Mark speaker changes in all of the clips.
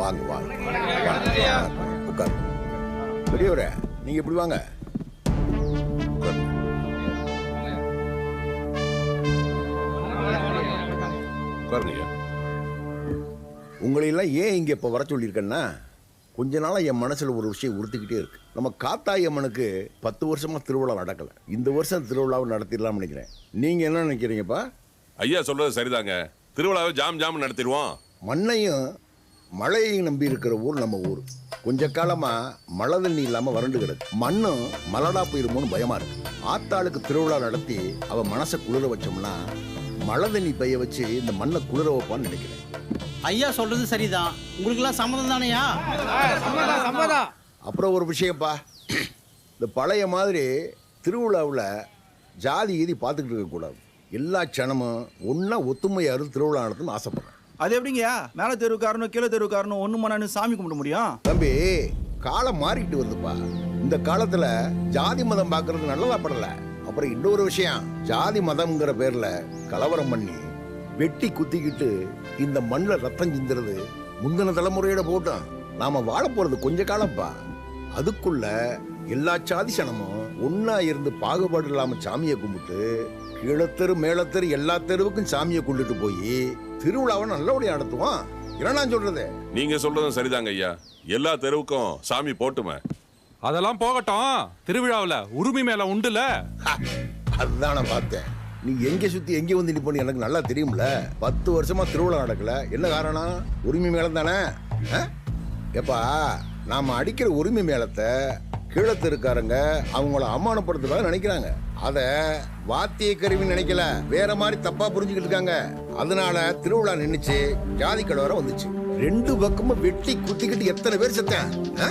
Speaker 1: வாங்க வாங்க. உட்காரு. பெரியவரே நீங்க இப்படி வாங்க. உட்காருங்க. உட்காருங்க உங்களை எல்லாம் ஏன் இங்க இப்ப வர சொல்லியிருக்கேன்னா கொஞ்ச நாளா என் மனசுல ஒரு விஷயம் உறுத்திக்கிட்டே இருக்கு. நம்ம காத்தாய் அம்மனுக்கு பத்து வருஷமா திருவிழா நடக்கல. இந்த வருஷம் திருவிழாவை நடத்திடலாம்னு நினைக்கிறேன். நீங்க என்ன நினைக்கிறீங்கப்பா?
Speaker 2: ஐயா சொல்றது சரிதாங்க. திருவிழாவை ஜாம் ஜாம் நடத்திடுவோம்.
Speaker 1: மண்ணையும் மழையையும் நம்பி இருக்கிற ஊர் நம்ம ஊர். கொஞ்ச காலமா மழை தண்ணி இல்லாம வறண்டு கிடக்கு. மண்ணும் மலடா போயிருமோன்னு பயமா இருக்கு. ஆத்தாளுக்கு திருவிழா நடத்தி அவ மனசை குளிர வச்சோம்னா மழை தண்ணி பெய்ய வச்சு இந்த மண்ணை குளிர வைப்பான்னு நினைக்கிறேன்.
Speaker 3: ஐயா சொல்றது சரிதான். உங்களுக்கெல்லாம் சம்மதம் தானையா?
Speaker 1: அப்புறம் ஒரு விஷயம்ப்பா. இந்த பழைய மாதிரி திருவிழாவில் ஜாதி கீதி பார்த்துக்கிட்டு இருக்கக்கூடாது. எல்லா க்ஷணமும் ஒன்றா ஒத்துமையாக இருந்து திருவிழா நடத்தணும்னு ஆசைப்படுறேன்.
Speaker 4: அது எப்படிங்கய்யா? மேல தெருவுக்காரனும் கீழே தெருவுக்காரனும் ஒண்ணு மண்ணு சாமி கும்பிட முடியும்?
Speaker 1: தம்பி காலம் மாறிக்கிட்டு வருதுப்பா. இந்த காலத்துல ஜாதி மதம் பாக்குறது நல்லதா படல. அப்புறம் இன்னொரு விஷயம் ஜாதி மதம்ங்கிற பேர்ல கலவரம் பண்ணி வெட்டி குத்திக்கிட்டு இந்த மண்ணில் ரத்தம் சிந்துறது முந்தின தலைமுறையோட போட்டோம். நாம வாழ போறது கொஞ்ச காலம்ப்பா. அதுக்குள்ள எல்லா சாதி சனமும் ஒன்னா இருந்து பாகுபாடு இல்லாம சாமியை கும்பிட்டு கீழத்தெரு மேலத்தெரு எல்லா தெருவுக்கும் சாமியை கொண்டுட்டு போய் திருவிழாவை நல்லபடியா நடத்துவான். என்ன நான் சொல்றது?
Speaker 2: நீங்க சொல்றதும் சரிதாங்க ஐயா. எல்லா தெருவுக்கும் சாமி போட்டுமே.
Speaker 5: அதெல்லாம் போகட்டும். திருவிழாவுல உரிமை மேல உண்டுல.
Speaker 1: ஹா, அதுதான் நான் பார்த்தேன். நீ எங்க சுத்தி எங்க வந்து நிப்போன்னு எனக்கு நல்லா தெரியும்ல. பத்து வருஷமா திருவிழா நடக்கல. என்ன காரணம்? உரிமை மேளம் தானே ஆ? ஏப்பா நாம அடிக்கிற உரிமை மேளத்தை கீழத்து இருக்காருங்க அவங்கள அவமானப்படுத்துறதா நினைக்கிறாங்க. அத வாத்திய கருவி நினைக்கல. வேற மாதிரி தப்பா புரிஞ்சுக்கிட்டு இருக்காங்க. அதனால திருவிழா நின்னுச்சு ஜாதி கலவரம் வந்துச்சு. ரெண்டு பக்கமும் வெட்டி குத்திக்கிட்டு எத்தனை பேர் செத்தேன்? ஆ?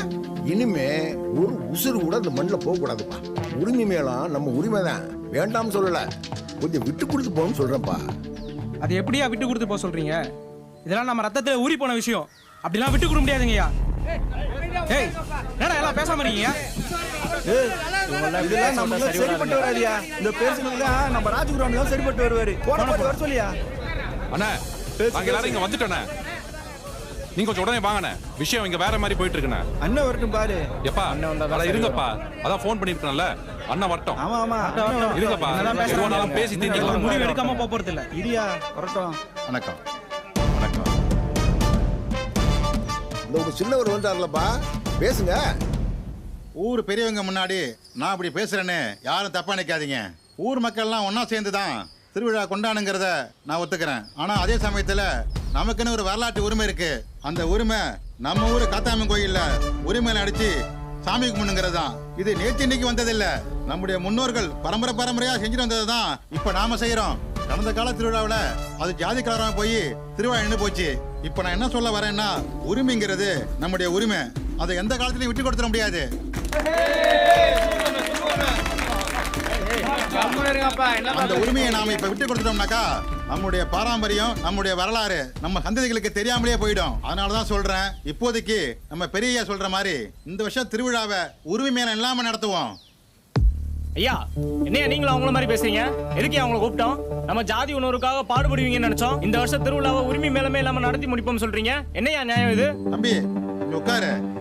Speaker 1: இனிமே ஒரு உசுறு கூட அந்த மண்ணில் போக கூடாதுப்பா உரிமை மேளம் நம்ம உரிமை தான். வேண்டாம்னு சொல்லல. கொஞ்சம் விட்டு கொடுத்து போகணும்னு சொல்றேன்ப்பா.
Speaker 6: அது எப்படியா விட்டு கொடுத்து போக சொல்றீங்க? இதெல்லாம் நம்ம ரத்தத்துல ஊறி போன விஷயம். அப்படிலாம் விட்டு கொடுக்க முடியாதுங்கய்யா. ஏய் என்னடா எல்லாம் பேசாம இருக்கீங்க?
Speaker 4: ஏய், இதெல்லாம் நமக்கு சரிப்பட்டு வராதியா? இந்த பேசுனதுலாம் நம்ம ராஜகுரு தான் சரிப்பட்டு வருவாரு. போன போட்டு வர சொல்லியா?
Speaker 5: அண்ணா நாங்க எல்லாரும் இங்க வந்துட்டோண்ணே. நீங்க கொஞ்சம் உடனே வாங்கண்ணே. விஷயம் இங்க வேற மாதிரி போயிட்டு இருக்குண்ணே.
Speaker 4: அண்ணன் வரட்டும் பாரு.
Speaker 5: எப்பா அதான் இருங்கப்பா. அதான் ஃபோன் பண்ணிருக்கேன்ல. அண்ணா வரட்டும்.
Speaker 4: ஆமா ஆமா. அண்ணன்
Speaker 5: இருங்கப்பா? எதுவானாலும் பேசி
Speaker 6: ஒரு
Speaker 5: தீர்த்துக்கலாம்
Speaker 6: முடிவு எடுக்காம போக போறது இல்ல
Speaker 4: இரியா வரட்டும்.
Speaker 7: வணக்கம்.
Speaker 5: வணக்கம்.
Speaker 1: இந்த உங்க சின்னவர் வந்தார்லப்பா. பேசுங்க.
Speaker 7: ஊர் பெரியவங்க முன்னாடி நான் இப்படி பேசுறேன்னு யாரும் தப்பா நினைக்காதீங்க. ஊர் மக்கள்லாம் ஒன்றா சேர்ந்து தான் திருவிழா கொண்டாடுங்கிறத நான் ஒத்துக்கிறேன். ஆனால் அதே சமயத்தில் நமக்குன்னு ஒரு வரலாற்று உரிமை இருக்கு. அந்த உரிமை நம்ம ஊர் காத்தாமன் கோயிலில் உரிமையில அடிச்சு சாமி கும்பிடுங்கிறது தான் இது நேற்று இன்னைக்கு வந்ததில்லை. நம்முடைய முன்னோர்கள் பரம்பரை பரம்பரையாக செஞ்சுட்டு வந்தது தான் இப்போ நாம செய்கிறோம் கடந்த கால திருவிழாவில் அது ஜாதி கலராக போய் திருவிழா நின்று போச்சு. இப்போ நான் என்ன சொல்ல வரேன்னா உரிமைங்கிறது நம்முடைய உரிமை. அதை எந்த காலத்திலையும் விட்டு கொடுத்துட முடியாது. அந்த உரிமையை நாம இப்ப விட்டு கொடுத்துட்டோம்னாக்கா நம்முடைய பாரம்பரியம் நம்முடைய வரலாறு நம்ம சந்ததிகளுக்கு தெரியாமலே போயிடும். அதனாலதான் சொல்றேன் இப்போதைக்கு நம்ம பெரிய சொல்ற மாதிரி இந்த வருஷம் திருவிழாவை உரிமை மேல இல்லாம நடத்துவோம்.
Speaker 8: ஐயா என்னையா நீங்களும் அவங்கள மாதிரி பேசுறீங்க? எதுக்கு அவங்கள கூப்பிட்டோம்? நம்ம ஜாதி உணர்வுக்காக பாடுபடுவீங்கன்னு நினைச்சோம். இந்த வருஷம் திருவிழாவை உரிமை மேலமே இல்லாம நடத்தி முடிப்போம் சொல்றீங்க. என்னையா நியாயம் இது?
Speaker 7: தம்பி உட்காரு.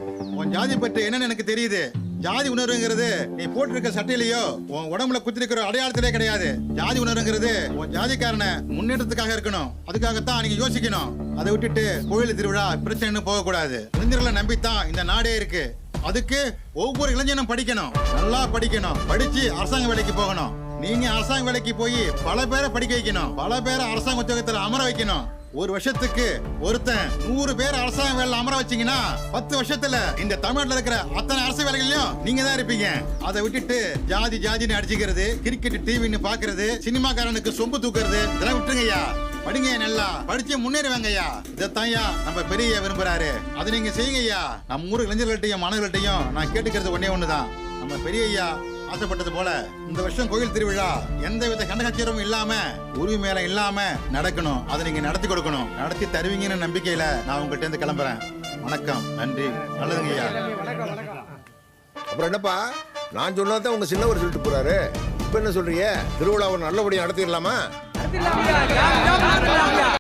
Speaker 7: உன் ஜாதி பற்றி என்னன்னு எனக்கு தெரியுது. ஜாதி உணர்வுங்கிறது நீ போட்டிருக்க சட்டையிலயோ உன் உடம்புல குத்திருக்கிற அடையாளத்திலே கிடையாது. ஜாதி உணர்வுங்கிறது உன் ஜாதிக்காரனை முன்னேற்றத்துக்காக இருக்கணும். அதுக்காகத்தான் நீங்க யோசிக்கணும். அதை விட்டுட்டு கோயில் திருவிழா பிரச்சனைன்னு போக கூடாது இளைஞர்களை நம்பித்தான் இந்த நாடே இருக்கு. அதுக்கு ஒவ்வொரு இளைஞனும் படிக்கணும். நல்லா படிக்கணும். படிச்சு அரசாங்க வேலைக்கு போகணும். நீங்க அரசாங்க வேலைக்கு போய் பல பேரை படிக்க வைக்கணும். பல பேரை அரசாங்க உத்தியோகத்துல அமர வைக்கணும். ஒரு வருஷத்துக்கு ஒருத்தன் நூறு பேர் அரசாங்க வேலை அமர வச்சீங்கன்னா பத்து வருஷத்துல இந்த தமிழ்நாட்டில் இருக்கிற அத்தனை அரசு வேலைகளையும் நீங்க தான் இருப்பீங்க. அதை விட்டுட்டு ஜாதி ஜாதின்னு அடிச்சுக்கிறது கிரிக்கெட் டிவின்னு பாக்குறது சினிமாக்காரனுக்கு சொம்பு தூக்குறது இதெல்லாம் விட்டுருங்கய்யா. படிங்க நல்லா. படிச்சு முன்னேறுவாங்கய்யா. இதைத்தான்யா நம்ம பெரிய விரும்புறாரு. அதை நீங்க செய்யுங்கய்யா. நம்ம ஊர் இளைஞர்கள்ட்டையும் மாணவர்கள்ட்டையும் நான் கேட்டுக்கிறது ஒன்னே ஒண்ணுதான். நம்ம பெரிய ஐயா ஆசைப்பட்டது போல இந்த வருஷம் கோயில் திருவிழா எந்த வித கண்டகச்சரமும் இல்லாம உரிமை மேல இல்லாம நடக்கணும். அதை நீங்க நடத்தி கொடுக்கணும். நடத்தி தருவீங்கன்னு நம்பிக்கையில நான் உங்கள்கிட்ட இருந்து கிளம்புறேன். வணக்கம். நன்றி. நல்லதுங்க ஐயா.
Speaker 1: அப்புறம் என்னப்பா? நான் சொன்னதான் உங்க சின்னவர் சொல்லிட்டு போறாரு. இப்ப என்ன சொல்றீங்க? திருவிழாவை நல்லபடியா நடத்திடலாமா?